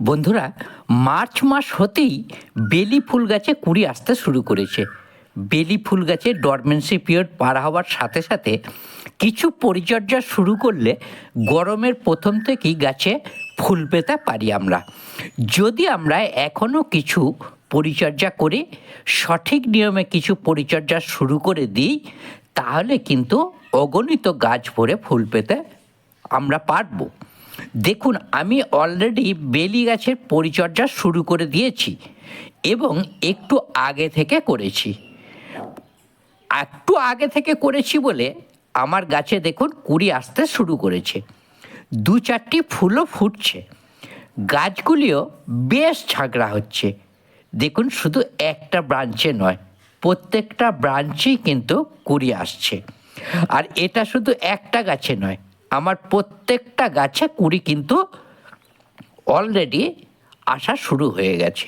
বন্ধুরা, মার্চ মাস হতেই বেলি ফুল গাছে কুড়ি আসতে শুরু করেছে। বেলি ফুল গাছে ডরমেন্সি পিরিয়ড পার হওয়ার সাথে সাথে কিছু পরিচর্যা শুরু করলে গরমের প্রথম থেকেই গাছে ফুল পেতে পারি আমরা। যদি আমরা এখনও কিছু পরিচর্যা করে, সঠিক নিয়মে কিছু পরিচর্যা শুরু করে দিই, তাহলে কিন্তু অগণিত গাছ ভরে ফুল পেতে আমরা পারব। দেখুন, আমি অলরেডি বেলি গাছের পরিচর্যা শুরু করে দিয়েছি এবং একটু আগে থেকে করেছি। একটু আগে থেকে করেছি বলে আমার গাছে দেখুন কুড়ি আসতে শুরু করেছে। দু চারটি ফুলও ফুটছে। গাছগুলিও বেশ ঝাগড়া হচ্ছে। দেখুন, শুধু একটা ব্রাঞ্চে নয়, প্রত্যেকটা ব্রাঞ্চেই কিন্তু কুড়ি আসছে। আর এটা শুধু একটা গাছে নয় আমার প্রত্যেকটা গাছে কুড়ি কিন্তু অলরেডি আসা শুরু হয়ে গেছে।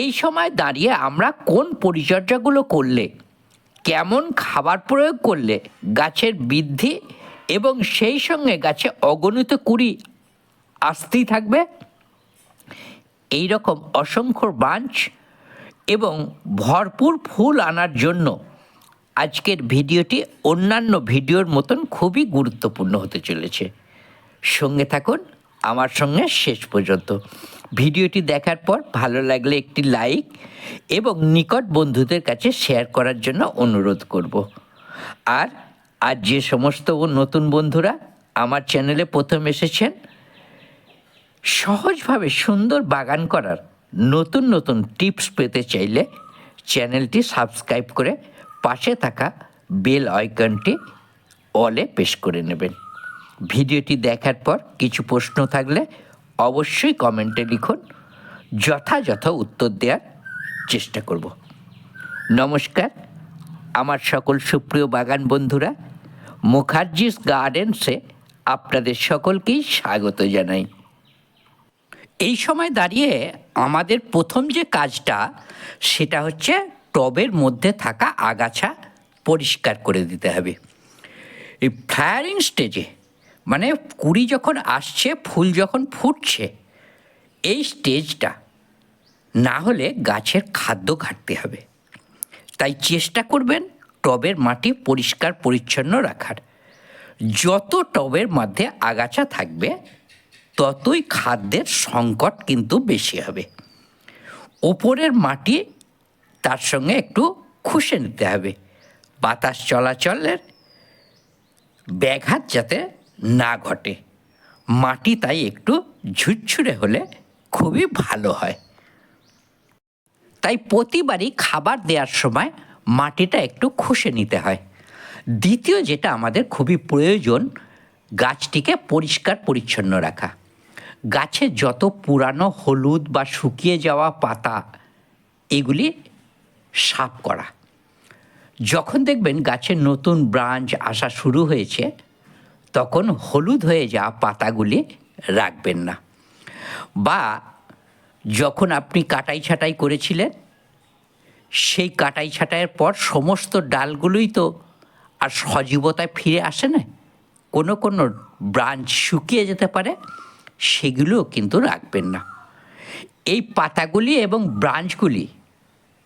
এই সময় দাঁড়িয়ে আমরা কোন পরিচর্যাগুলো করলে, কেমন খাবার প্রয়োগ করলে গাছের বৃদ্ধি এবং সেই সঙ্গে গাছে অগণিত কুড়ি আসতেই থাকবে? এই রকম অসংখ্য ব্রাঞ্চ এবং ভরপুর ফুল আনার জন্য আজকের ভিডিওটি অন্যান্য ভিডিওর মতন খুবই গুরুত্বপূর্ণ হতে চলেছে। সঙ্গে থাকুন, আমার সঙ্গে শেষ পর্যন্ত। ভিডিওটি দেখার পর ভালো লাগলে একটি লাইক এবং নিকট বন্ধুদের কাছে শেয়ার করার জন্য অনুরোধ করব। আর আজ যে সমস্ত নতুন বন্ধুরা আমার চ্যানেলে প্রথম এসেছেন, সহজভাবে সুন্দর বাগান করার নতুন নতুন টিপস পেতে চাইলে চ্যানেলটি সাবস্ক্রাইব করে পাশে থাকা বেল আইকনটি অলে পেশ করে নেবেন। ভিডিওটি দেখার পর কিছু প্রশ্ন থাকলে অবশ্যই কমেন্টে লিখুন। যথাযথ উত্তর দেওয়ার চেষ্টা করব। নমস্কার, আমার সকল সুপ্রিয় বাগান বন্ধুরা, মুখার্জিস গার্ডেন্সে আপনাদের সকলকেই স্বাগত জানাই। এই সময় দাঁড়িয়ে আমাদের প্রথম যে কাজটা, সেটা হচ্ছে টবের মধ্যে থাকা আগাছা পরিষ্কার করে দিতে হবে। এই ফ্লায়ারিং স্টেজে মানে কুড়ি যখন আসছে, ফুল যখন ফুটছে, এই স্টেজটা না হলে গাছের খাদ্য ঘাটতে হবে। তাই চেষ্টা করবেন টবের মাটি পরিষ্কার পরিচ্ছন্ন রাখার। যত টবের মধ্যে আগাছা থাকবে, ততই খাদ্যের সংকট কিন্তু বেশি হবে। ওপরের মাটি তার সঙ্গে একটু খুশে নিতে হবে। বাতাস চলাচলের ব্যাঘাত যাতে না ঘটে। মাটি তাই একটু ঝুরঝুরে হলে খুবই ভালো হয়। তাই প্রতিবারই খাবার দেওয়ার সময় মাটিটা একটু খুশে নিতে হয়। দ্বিতীয় যেটা আমাদের খুবই প্রয়োজন, গাছটিকে পরিষ্কার পরিচ্ছন্ন রাখা। গাছে যত পুরানো হলুদ বা শুকিয়ে যাওয়া পাতা, এগুলি সাফ করা। যখন দেখবেন গাছের নতুন ব্রাঞ্চ আসা শুরু হয়েছে, তখন হলুদ হয়ে যাওয়া পাতাগুলি রাখবেন না। বা যখন আপনি কাটাই ছাটাই করেছিলেন, সেই কাটাই ছাটাইয়ের পর সমস্ত ডালগুলোই তো আর সজীবতায় ফিরে আসে না। কোনো কোনো ব্রাঞ্চ শুকিয়ে যেতে পারে, সেগুলোও কিন্তু রাখবেন না। এই পাতাগুলি এবং ব্রাঞ্চগুলি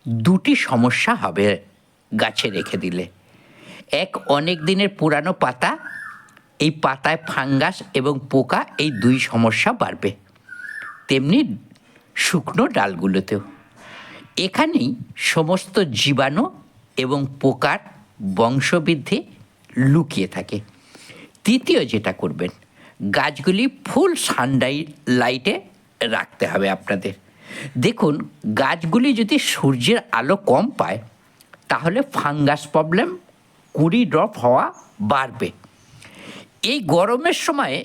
দুটি সমস্যা হবে গাছে রেখে দিলে। এক, অনেক দিনের পুরানো পাতা, এই পাতায় ফাঙ্গাস এবং পোকা, এই দুই সমস্যা বাড়বে। তেমনি শুকনো ডালগুলোতেও। এখানেই সমস্ত জীবাণু এবং পোকার বংশবৃদ্ধি লুকিয়ে থাকে। তৃতীয় যেটা করবেন, গাছগুলি ফুল সানডাই, লাইটে রাখতে হবে আপনাদের। দেখুন, গাছগুলি যদি সূর্যের আলো কম পায়, তাহলে ফাঙ্গাস প্রবলেম, কুড়ি ড্রপ হওয়া বাড়বে। এই গরমের সময়ে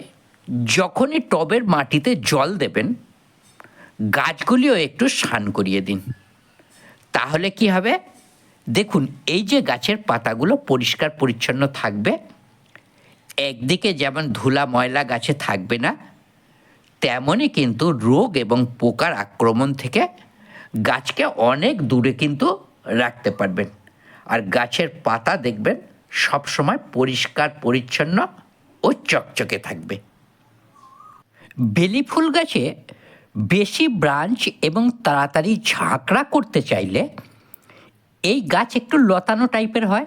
যখনই টবের মাটিতে জল দেবেন, গাছগুলিও একটু স্নান করিয়ে দিন। তাহলে কি হবে? দেখুন, এই যে গাছের পাতাগুলো পরিষ্কার পরিচ্ছন্ন থাকবে, একদিকে যেমন ধুলা ময়লা গাছে থাকবে না তেমনই কিন্তু রোগ এবং পোকার আক্রমণ থেকে গাছকে অনেক দূরে কিন্তু রাখতে পারবেন। আর গাছের পাতা দেখবেন, সবসময় পরিষ্কার, পরিচ্ছন্ন ও চকচকে থাকবে। বেলি ফুল গাছে বেশি ব্রাঞ্চ এবং তাড়াতাড়ি ঝাঁকড়া করতে চাইলে এই গাছ একটু লতানো টাইপের হয়।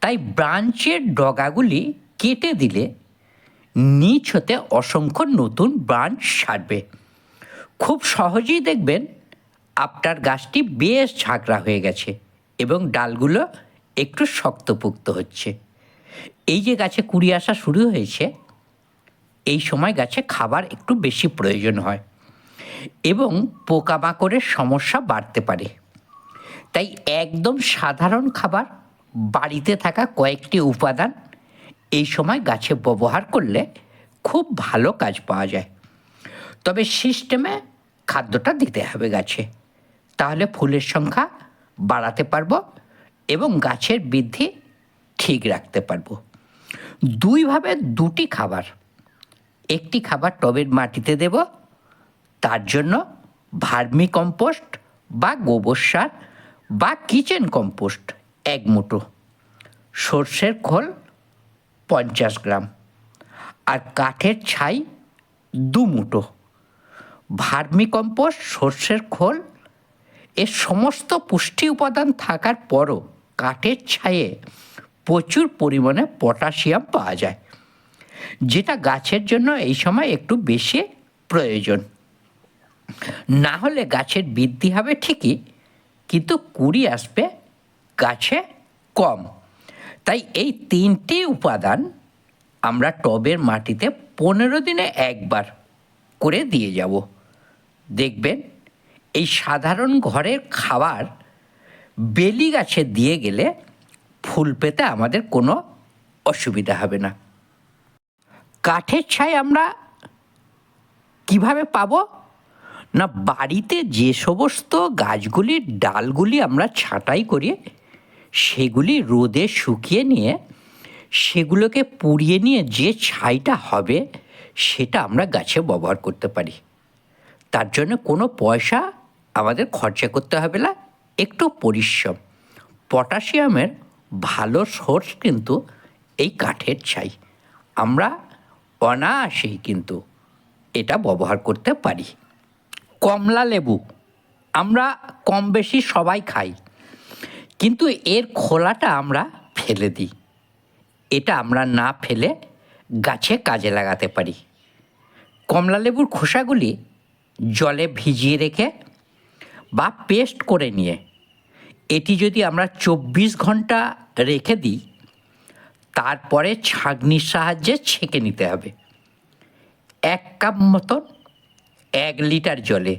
তাই ব্রাঞ্চের ডগাগুলি কেটে দিলে নিচ হতে অসংখ্য নতুন ব্রাঞ্চ ছাড়বে খুব সহজেই দেখবেন আপনার গাছটি বেশ ঝাঁকড়া হয়ে গেছে এবং ডালগুলো একটু শক্তপুক্ত হচ্ছে। এই যে গাছে কুড়ি আসা শুরু হয়েছে, এই সময় গাছে খাবার একটু বেশি প্রয়োজন হয় এবং পোকামাকড়ের সমস্যা বাড়তে পারে। তাই একদম সাধারণ খাবার, বাড়িতে থাকা কয়েকটি উপাদান এই সময় গাছে ব্যবহার করলে খুব ভালো কাজ পাওয়া যায়। তবে সিস্টেমে খাদ্যটা দিতে হবে গাছে। তাহলে ফুলের সংখ্যা বাড়াতে পারব এবং গাছের বৃদ্ধি ঠিক রাখতে পারব। দুইভাবে দুটি খাবার। একটি খাবার টবের মাটিতে দেব, তার জন্য ভার্মি কম্পোস্ট বা গোবর সার বা কিচেন কম্পোস্ট এক মুঠো। সর্ষের খোল পঞ্চাশ গ্রাম। আর কাঠের ছাই দু মুঠো। ভার্মি কম্পোস্ট, সর্ষের খোল এর সমস্ত পুষ্টি উপাদান থাকার পরও কাঠের ছায়ে প্রচুর পরিমাণে পটাশিয়াম পাওয়া যায়, যেটা গাছের জন্য এই সময় একটু বেশি প্রয়োজন। না হলে গাছের বৃদ্ধি হবে ঠিকই, কিন্তু কুড়ি আসবে গাছে কম। তাই এই তিনটি উপাদান আমরা টবের মাটিতে পনেরো দিনে একবার করে দিয়ে যাব। দেখবেন, এই সাধারণ ঘরের খাবার বেলি গাছে দিয়ে গেলে ফুল পেতে আমাদের কোনো অসুবিধা হবে না। কাঠের ছাই আমরা কীভাবে পাবো? না, বাড়িতে যে সমস্ত গাছগুলির ডালগুলি আমরা ছাঁটাই করি সেগুলি রোদে শুকিয়ে নিয়ে সেগুলোকে পুড়িয়ে নিয়ে যে ছাইটা হবে সেটা আমরা গাছে ব্যবহার করতে পারি। তার জন্য কোনো পয়সা আমাদের খরচা করতে হবে না, একটু পরিশ্রম। পটাশিয়ামের ভালো সোর্স কিন্তু এই কাঠের ছাই। আমরা অনায়াসেই কিন্তু এটা ব্যবহার করতে পারি। কমলা লেবু, আমরা কম বেশি সবাই খাই। কিন্তু এর খোলাটা আমরা ফেলে দিই। এটা আমরা না ফেলে গাছে কাজে লাগাতে পারি। কমলা লেবুর খোসাগুলি জলে ভিজিয়ে রেখে বা পেস্ট করে নিয়ে, এটি যদি আমরা চব্বিশ ঘণ্টা রেখে দিই, তারপরে ছাঁকনির সাহায্যে ছেঁকে নিতে হবে। এক কাপ মতন এক লিটার জলে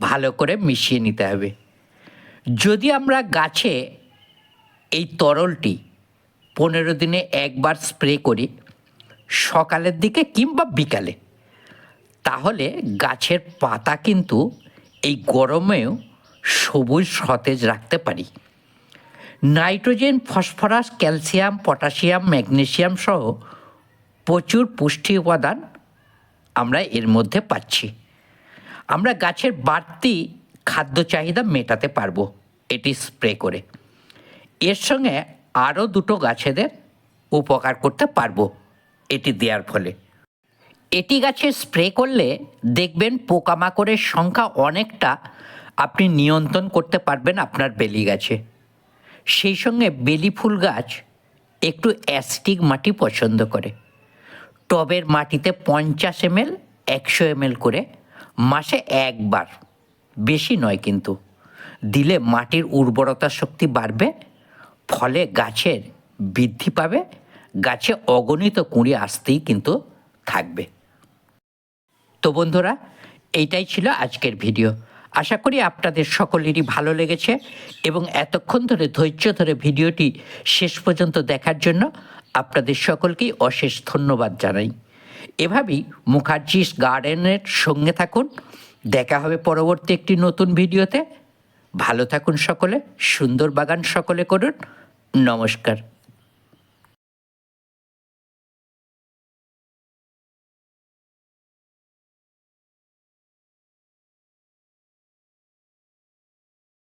ভালো করে মিশিয়ে নিতে হবে। যদি আমরা গাছে এই তরলটি পনেরো দিনে একবার স্প্রে করি, সকালের দিকে কিংবা বিকালে, তাহলে গাছের পাতা কিন্তু এই গরমেও সবুজ সতেজ রাখতে পারি। Nitrogen, phosphorus, calcium, potassium, magnesium সহ প্রচুর পুষ্টি উপাদান আমরা এর মধ্যে পাচ্ছি। আমরা গাছের বাড়তি খাদ্য চাহিদা মেটাতে পারব। এটি স্প্রে করে। এর সঙ্গে আরও দুটো গাছেদের উপকার করতে পারব। এটি দেওয়ার ফলে। এটি গাছে স্প্রে করলে দেখবেন পোকামাকড়ের সংখ্যা অনেকটা আপনি নিয়ন্ত্রণ করতে পারবেন আপনার বেলি গাছে। সেই সঙ্গে বেলি ফুল গাছ একটু অ্যাস্টিক মাটি পছন্দ করে। টবের মাটিতে পঞ্চাশ এমএল, একশো এমএল করে মাসে একবার বেশি নয় কিন্তু। দিলে মাটির উর্বরতা শক্তি বাড়বে, ফলে গাছের বৃদ্ধি পাবে, গাছে অগণিত কুঁড়ি আসতেই কিন্তু থাকবে। তো বন্ধুরা, এইটাই ছিল আজকের ভিডিও। আশা করি আপনাদের সকলেরই ভালো লেগেছে এবং এতক্ষণ ধরে ধৈর্য ধরে ভিডিওটি শেষ পর্যন্ত দেখার জন্য আপনাদের সকলকেই অশেষ ধন্যবাদ জানাই। এভাবেই মুখার্জিস গার্ডেনের সঙ্গে থাকুন। দেখা হবে পরবর্তী একটি নতুন ভিডিওতে। ভালো থাকুন সকলে, সুন্দর বাগান সকলে করুন। নমস্কার।